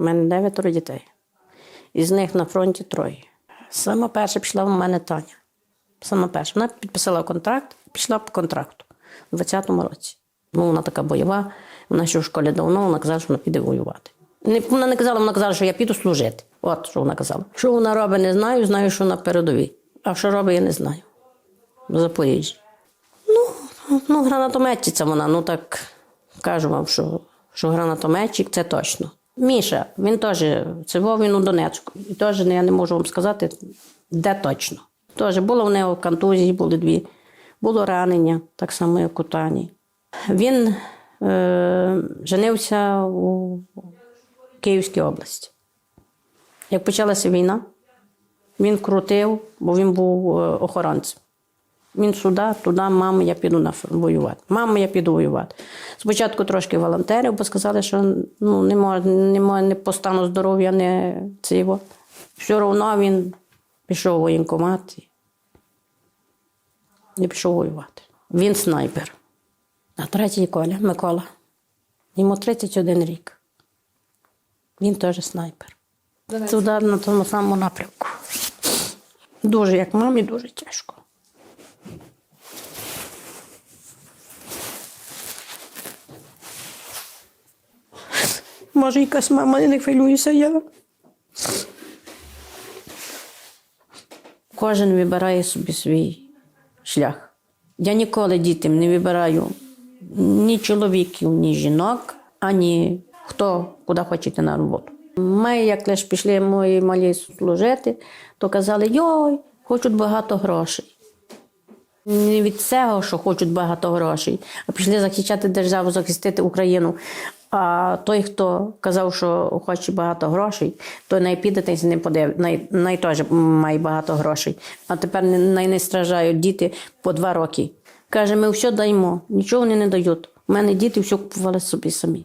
У мене дев'ятеро дітей. Із них на фронті троє. Сама перша пішла в мене Таня. Сама перша. Вона підписала контракт, пішла по контракту у 20-му році. Ну, вона така бойова, вона ще в школі давно, вона казала, що вона піде воювати. Не, вона не казала, вона казала, що я піду служити. От що вона казала. Що вона робить, не знаю, знаю, що на передовій. А що робить, я не знаю. В Запоріжжі. Ну, ну гранатометчиця вона, ну так кажу вам, що, що гранатометчик це точно. Міша, він теж, це він у Донецьку. І теж я не можу вам сказати, де точно. Теж було в нього контузії, були дві, було ранення, так само, як у Тані. Він е, женився у Київській області. Як почалася війна, він крутив, бо він був е, охоронцем. Він сюди, туди, мама, я піду на фронт воювати. Мама, я піду воювати. Спочатку трошки волонтерів, бо сказали, що ну, не не не по стану здоров'я, не цього. Все одно він пішов у воєнкомат і- і пішов воювати. Він снайпер. А третій Коля, Микола. Йому 31 рік. Він теж снайпер. Це удар на тому самому напрямку. Дуже, як мамі, дуже тяжко. Може, якась мама не хвилююся я. Кожен вибирає собі свій шлях. Я ніколи дітям не вибираю ні чоловіків, ні жінок, ані хто куди хоче йти на роботу. Ми, як лише пішли мої малі служити, то казали: йой, хочуть багато грошей. Не від цього, що хочуть багато грошей, а пішли захищати державу, захистити Україну. А той, хто казав, що хоче багато грошей, то най піде та й ним подив, най, теж має багато грошей. А тепер не- най не страждають діти по два роки. Каже, ми все даємо, нічого вони не дають. У мене діти все купували собі самі.